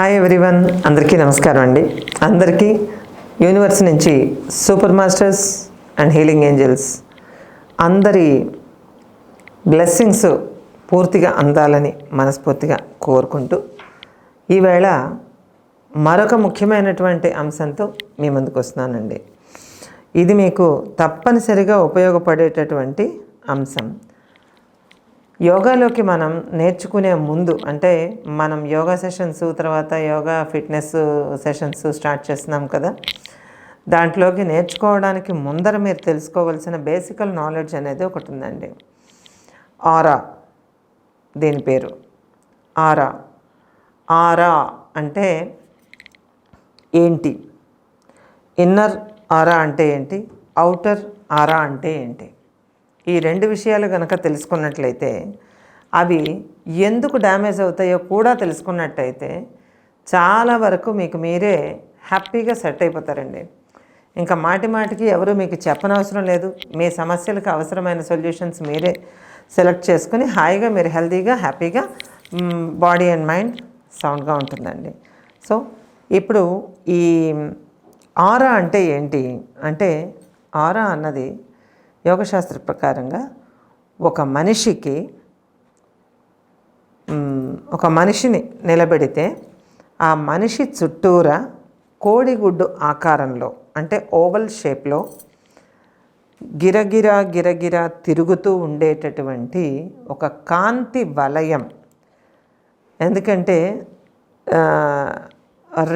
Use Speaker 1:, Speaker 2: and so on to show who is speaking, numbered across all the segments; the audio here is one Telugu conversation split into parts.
Speaker 1: హాయ్ ఎవ్రీవన్ అందరికీ నమస్కారం అండి. అందరికీ యూనివర్స్ నుంచి super masters and healing angels అందరి బ్లెస్సింగ్స్ పూర్తిగా అందాలని మనస్ఫూర్తిగా కోరుకుంటూ ఈవేళ మరొక ముఖ్యమైనటువంటి అంశంతో మీ ముందుకు వస్తున్నానండి. ఇది మీకు తప్పనిసరిగా ఉపయోగపడేటటువంటి అంశం. యోగాలోకి మనం నేర్చుకునే ముందు అంటే మనం యోగా సెషన్స్ తర్వాత యోగా ఫిట్నెస్ సెషన్స్ స్టార్ట్ చేస్తున్నాం కదా. దాంట్లోకి నేర్చుకోవడానికి ముందర మీరు తెలుసుకోవాల్సిన బేసికల్ నాలెడ్జ్ అనేది ఒకటి ఉందండి. ఆరా దీని పేరు. ఆరా. ఆరా అంటే ఏంటి? ఇన్నర్ ఆరా అంటే ఏంటి? అవుటర్ ఆరా అంటే ఏంటి? ఈ రెండు విషయాలు కనుక తెలుసుకున్నట్లయితే అవి ఎందుకు డ్యామేజ్ అవుతాయో కూడా తెలుసుకున్నట్టయితే చాలా వరకు మీకు మీరే హ్యాపీగా సెట్ అయిపోతారండి. ఇంకా మాటి మాటికి ఎవరు మీకు చెప్పనవసరం లేదు. మీ సమస్యలకు అవసరమైన సొల్యూషన్స్ మీరే సెలెక్ట్ చేసుకుని హాయిగా మీరు హెల్తీగా హ్యాపీగా బాడీ అండ్ మైండ్ సౌండ్గా ఉంటుందండి. సో ఇప్పుడు ఈ ఆరా అంటే ఏంటి? అంటే ఆరా అన్నది యోగశాస్త్ర ప్రకారంగా ఒక మనిషికి ఒక మనిషిని నిలబెడితే ఆ మనిషి చుట్టూరా కోడిగుడ్డు ఆకారంలో అంటే ఓవల్ షేప్లో గిరగిరా గిరగిరా తిరుగుతూ ఉండేటటువంటి ఒక కాంతి వలయం. ఎందుకంటే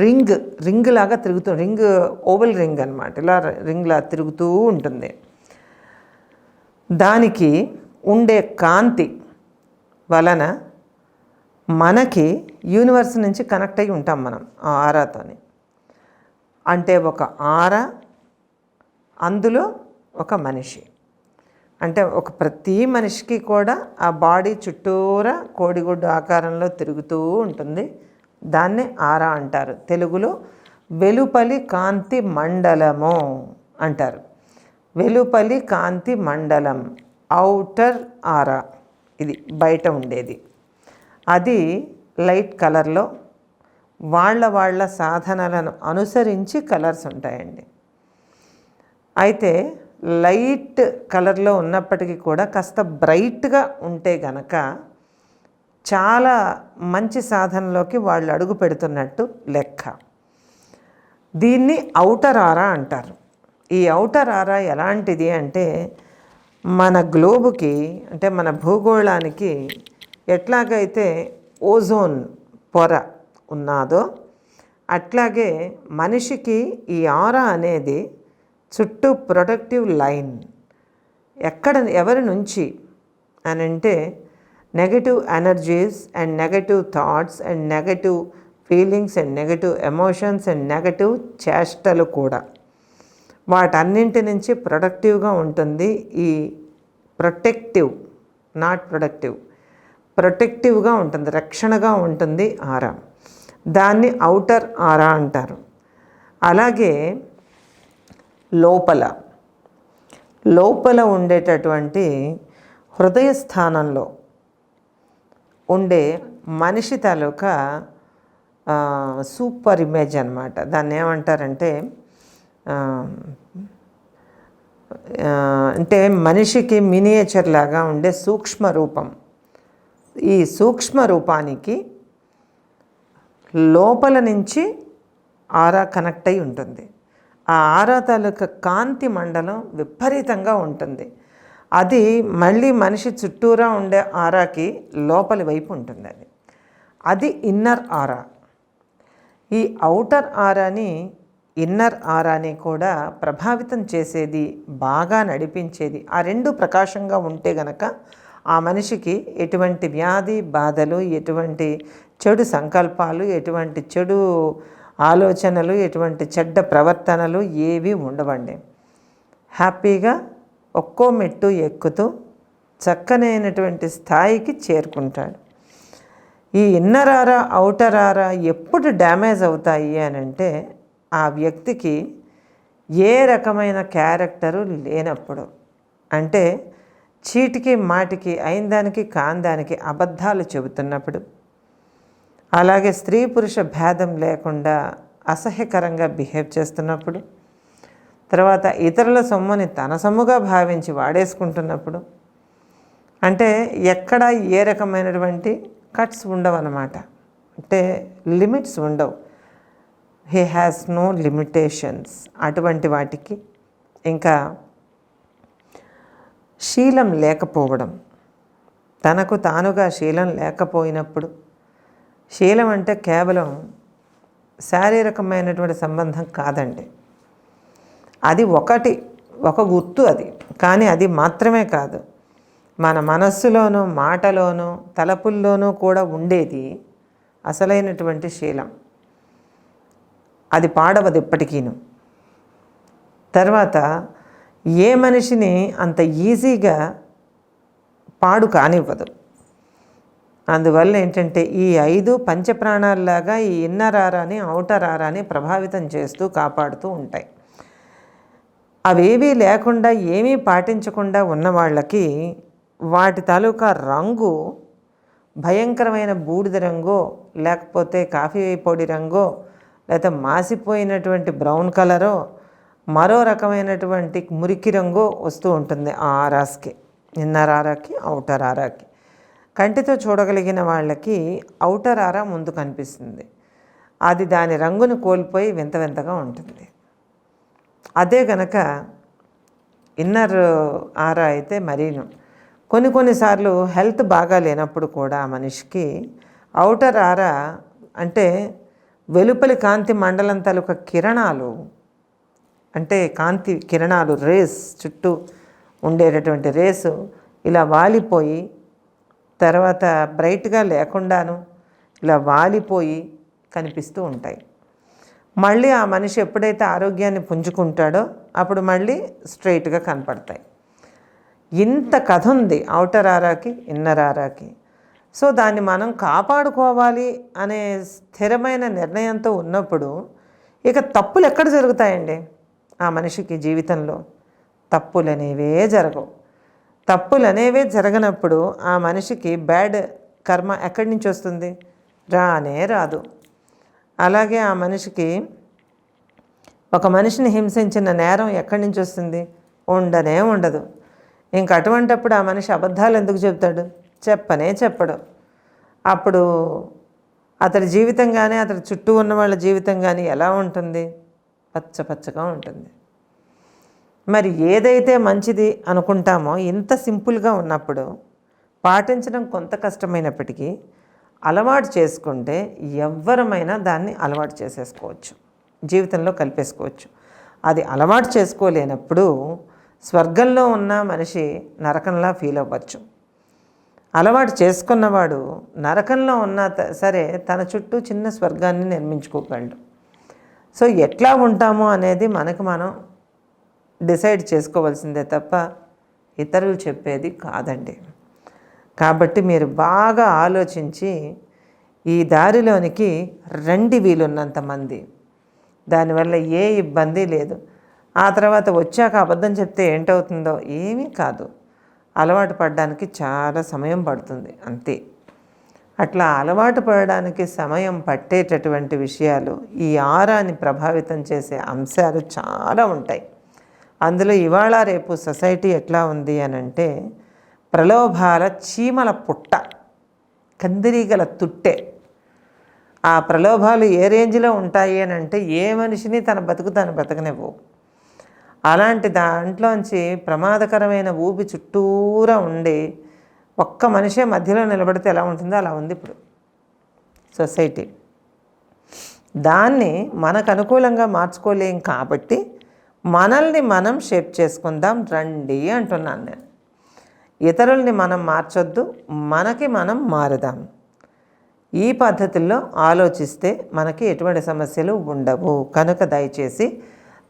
Speaker 1: రింగ్ రింగ్ లాగా తిరుగుతూ రింగ్ ఓవల్ రింగ్ అనమాట ఇలా రింగ్లా తిరుగుతూ ఉంటుంది. దానికి ఉండే కాంతి వలన మనకి యూనివర్స్ నుంచి కనెక్ట్ అయి ఉంటాం మనం ఆ ఆరాతోని. అంటే ఒక ఆర అందులో ఒక మనిషి. అంటే ఒక ప్రతి మనిషికి కూడా ఆ బాడీ చుట్టూరా కోడిగుడ్డు ఆకారంలో తిరుగుతూ ఉంటుంది. దాన్నే ఆరా అంటారు. తెలుగులో వెలుపలి కాంతి మండలము అంటారు. వెలుపలి కాంతి మండలం ఔటర్ ఆరా. ఇది బయట ఉండేది. అది లైట్ కలర్లో. వాళ్ళ వాళ్ళ సాధనలను అనుసరించి కలర్స్ ఉంటాయండి. అయితే లైట్ కలర్లో ఉన్నప్పటికీ కూడా కాస్త బ్రైట్గా ఉంటే గనక చాలా మంచి సాధనలోకి వాళ్ళు అడుగు పెడుతున్నట్టు లెక్క. దీన్ని ఔటర్ ఆరా అంటారు. ఈ ఔటర్ ఆరా ఎలాంటిది అంటే మన గ్లోబుకి అంటే మన భూగోళానికి ఎట్లాగైతే ఓజోన్ పొర ఉన్నాదో అట్లాగే మనిషికి ఈ ఆరా అనేది చుట్టూ ప్రొటెక్టివ్ లైన్. ఎక్కడ ఎవరి నుంచి అని అంటే negative energies and negative thoughts and negative feelings and negative emotions and negative చేష్టలు కూడా. వాటన్నింటి నుంచి ప్రొడక్టివ్గా ఉంటుంది ఈ ప్రొటెక్టివ్ నాట్ ప్రొడక్టివ్. ప్రొటెక్టివ్గా ఉంటుంది రక్షణగా ఉంటుంది ఆరా. దాన్ని ఔటర్ ఆరా అంటారు. అలాగే లోపల. లోపల ఉండేటటువంటి హృదయ స్థానంలో ఉండే మనిషి తాలూకా సూపర్ ఇమేజ్ అనమాట దాన్ని ఏమంటారంటే అంటే మనిషికి మినియేచర్ లాగా ఉండే సూక్ష్మ రూపం. ఈ సూక్ష్మ రూపానికి లోపల నుంచి ఆరా కనెక్ట్ అయి ఉంటుంది. ఆ ఆరా తాలూకా కాంతి మండలం విపరీతంగా ఉంటుంది. అది మళ్ళీ మనిషి చుట్టూరా ఉండే ఆరాకి లోపలి వైపు ఉంటుంది అది. అది ఇన్నర్ ఆరా ఈ ఔటర్ ఆరాని ఇన్నర్ ఆరాని కూడా ప్రభావితం చేసేది బాగా నడిపించేది. ఆ రెండు ప్రకాశంగా ఉంటే గనక ఆ మనిషికి ఎటువంటి వ్యాధి బాధలు ఎటువంటి చెడు సంకల్పాలు ఎటువంటి చెడు ఆలోచనలు ఎటువంటి చెడ్డ ప్రవర్తనలు ఏవి ఉండవండి. హ్యాపీగా ఒక్కో మెట్టు ఎక్కుతూ చక్కనైనటువంటి స్థాయికి చేరుకుంటాడు. ఈ ఇన్నర్ ఆరా అవుటర్ ఆరా ఎప్పుడు డ్యామేజ్ అవుతాయి అని అంటే ఆ వ్యక్తికి ఏ రకమైన క్యారెక్టరు లేనప్పుడు అంటే చీటికి మాటికి అయిన దానికి కాని దానికి అబద్ధాలు చెబుతున్నప్పుడు అలాగే స్త్రీ పురుష భేదం లేకుండా అసహ్యకరంగా బిహేవ్ చేస్తున్నప్పుడు తర్వాత ఇతరుల సొమ్ముని తన సొమ్ముగా భావించి వాడేసుకుంటున్నప్పుడు అంటే ఎక్కడ ఏ రకమైనటువంటి కట్స్ ఉండవు అన్నమాట అంటే లిమిట్స్ ఉండవు. హీ హ్యాస్ నో లిమిటేషన్స్ అటువంటి వాటికి ఇంకా శీలం లేకపోవడం. తనకు తానుగా శీలం లేకపోయినప్పుడు శీలం అంటే కేవలం శారీరకమైనటువంటి సంబంధం కాదండి. అది ఒకటి ఒక గుర్తు అది. కానీ అది మాత్రమే కాదు. మన మనస్సులోనూ మాటలోనూ తలపుల్లోనూ కూడా ఉండేది అసలైనటువంటి శీలం. అది పాడవదు ఎప్పటికీను. తర్వాత ఏ మనిషిని అంత ఈజీగా పాడు కానివ్వదు. అందువల్ల ఏంటంటే ఈ ఐదు పంచప్రాణాల్లాగా ఈ ఇన్నర్ ఆరాని ఔటర్ ఆరాని ప్రభావితం చేస్తూ కాపాడుతూ ఉంటాయి. అవేవీ లేకుండా ఏమీ పాటించకుండా ఉన్న వాళ్ళకి వాటి తాలూకా రంగు భయంకరమైన బూడిద రంగో లేకపోతే కాఫీ పొడి రంగో లేకపోతే మాసిపోయినటువంటి బ్రౌన్ కలరో మరో రకమైనటువంటి మురికి రంగు వస్తూ ఉంటుంది ఆ ఆరాస్కి ఇన్నర్ ఆరాకి అవుటర్ ఆరాకి. కంటితో చూడగలిగిన వాళ్ళకి అవుటర్ ఆరా ముందు కనిపిస్తుంది. అది దాని రంగును కోల్పోయి వింత వింతగా ఉంటుంది. అదే గనక ఇన్నర్ ఆరా అయితే మరీను. కొన్ని కొన్నిసార్లు హెల్త్ బాగా లేనప్పుడు కూడా మనిషికి అవుటర్ ఆరా అంటే వెలుపలి కాంతి మండలం తాలూకా కిరణాలు అంటే కాంతి కిరణాలు రేస్ చుట్టూ ఉండేటటువంటి రేసు ఇలా వాలిపోయి తర్వాత బ్రైట్గా లేకుండాను ఇలా వాలిపోయి కనిపిస్తూ ఉంటాయి. మళ్ళీ ఆ మనిషి ఎప్పుడైతే ఆరోగ్యాన్ని పుంజుకుంటాడో అప్పుడు మళ్ళీ స్ట్రైట్గా కనపడతాయి. ఇంత కథ ఉంది అవుటర్ ఆరాకి ఇన్నర్ ఆరాకి. సో దాన్ని మనం కాపాడుకోవాలి అనే స్థిరమైన నిర్ణయంతో ఉన్నప్పుడు ఇక తప్పులు ఎక్కడ జరుగుతాయండి? ఆ మనిషికి జీవితంలో తప్పులు అనేవే జరగవు. తప్పులు అనేవే జరగనప్పుడు ఆ మనిషికి బ్యాడ్ కర్మ ఎక్కడి నుంచి వస్తుంది? రానే రాదు. అలాగే ఆ మనిషికి ఒక మనిషిని హింసించిన నేరం ఎక్కడి నుంచి వస్తుంది? ఉండనే ఉండదు. ఇంక అటువంటప్పుడు ఆ మనిషి అబద్ధాలు ఎందుకు చెబుతాడు? చెప్పనే చెప్పడు. అప్పుడు అతడి జీవితం కానీ అతడి చుట్టూ ఉన్న వాళ్ళ జీవితం కానీ ఎలా ఉంటుంది? పచ్చ పచ్చగా ఉంటుంది. మరి ఏదైతే మంచిది అనుకుంటామో ఇంత సింపుల్గా ఉన్నప్పుడు పాటించడం కొంత కష్టమైనప్పటికీ అలవాటు చేసుకుంటే ఎవ్వరమైనా దాన్ని అలవాటు చేసేసుకోవచ్చు. జీవితంలో కలిపేసుకోవచ్చు. అది అలవాటు చేసుకోలేనప్పుడు స్వర్గంలో ఉన్న మనిషి నరకంలా ఫీల్ అవ్వచ్చు అలవాటు చేసుకున్నవాడు నరకంలో ఉన్న సరే తన చుట్టూ చిన్న స్వర్గాన్ని నిర్మించుకోగలడు. సో ఎట్లా ఉంటామో అనేది మనకు మనం డిసైడ్ చేసుకోవాల్సిందే తప్ప ఇతరులు చెప్పేది కాదండి. కాబట్టి మీరు బాగా ఆలోచించి ఈ దారిలోనికి రండి వీలున్నంత మంది. దానివల్ల ఏ ఇబ్బంది లేదు. ఆ తర్వాత వచ్చాక అబద్ధం చెప్తే ఏంటవుతుందో ఏమీ కాదు. అలవాటు పడడానికి చాలా సమయం పడుతుంది అంతే. అట్లా అలవాటు పడడానికి సమయం పట్టేటటువంటి విషయాలు ఈ ఆరాన్ని ప్రభావితం చేసే అంశాలు చాలా ఉంటాయి. అందులో ఇవాళ రేపు సొసైటీ ఎట్లా ఉంది అని అంటే ప్రలోభాల చీమల పుట్ట కందిరీగల తుట్టె. ఆ ప్రలోభాలు ఏ రేంజ్లో ఉంటాయి అని అంటే ఏ మనిషిని తన బతుకు తాను బతకనివ్వవు అలాంటి దాంట్లోంచి ప్రమాదకరమైన ఊపి చుట్టూరా ఉండి ఒక్క మనిషే మధ్యలో నిలబడితే ఎలా ఉంటుందో అలా ఉంది ఇప్పుడు సొసైటీ. దాన్ని మనకు అనుకూలంగా మార్చుకోలేం కాబట్టి మనల్ని మనం షేప్ చేసుకుందాం రండి అంటున్నాను నేను. ఇతరుల్ని మనం మార్చొద్దు మనకి మనం మారుదాం. ఈ పద్ధతుల్లో ఆలోచిస్తే మనకి ఎటువంటి సమస్యలు ఉండవు. కనుక దయచేసి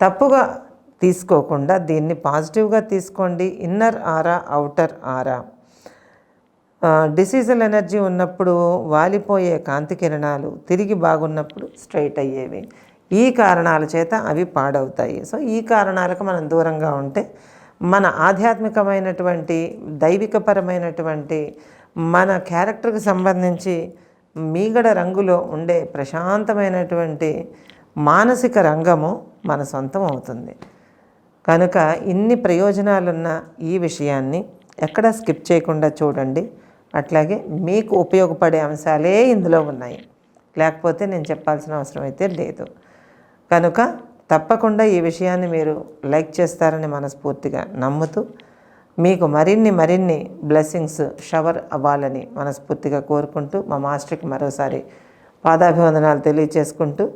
Speaker 1: తప్పుగా తీసుకోకుండా దీన్ని పాజిటివ్గా తీసుకోండి. Inner aura outer aura. Diseased energy ఉన్నప్పుడు వాలిపోయే కాంతి కిరణాలు తిరిగి బాగున్నప్పుడు స్ట్రైట్ అయ్యేవి. ఈ కారణాల చేత అవి పాడవుతాయి. సో ఈ కారణాలకు మనం దూరంగా ఉంటే మన ఆధ్యాత్మికమైనటువంటి దైవికపరమైనటువంటి మన క్యారెక్టర్కి సంబంధించి మీగడ రంగులో ఉండే ప్రశాంతమైనటువంటి మానసిక రంగము మన సొంతం అవుతుంది. కనుక ఇన్ని ప్రయోజనాలున్న ఈ విషయాన్ని ఎక్కడ స్కిప్ చేయకుండా చూడండి. అట్లాగే మీకు ఉపయోగపడే అంశాలే ఇందులో ఉన్నాయి. లేకపోతే నేను చెప్పాల్సిన అవసరం అయితే లేదు. కనుక తప్పకుండా ఈ విషయాన్ని మీరు లైక్ చేస్తారని మనస్ఫూర్తిగా నమ్ముతూ మీకు మరిన్ని మరిన్ని బ్లెస్సింగ్స్ షవర్ అవ్వాలని మనస్ఫూర్తిగా కోరుకుంటూ మా మాస్టర్కి మరోసారి పాదాభివందనాలు తెలియచేసుకుంటూ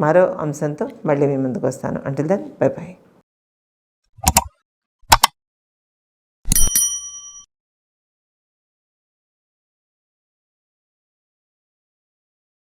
Speaker 1: మరో అంశంతో మళ్ళీ మీ ముందుకు వస్తాను. Until then by by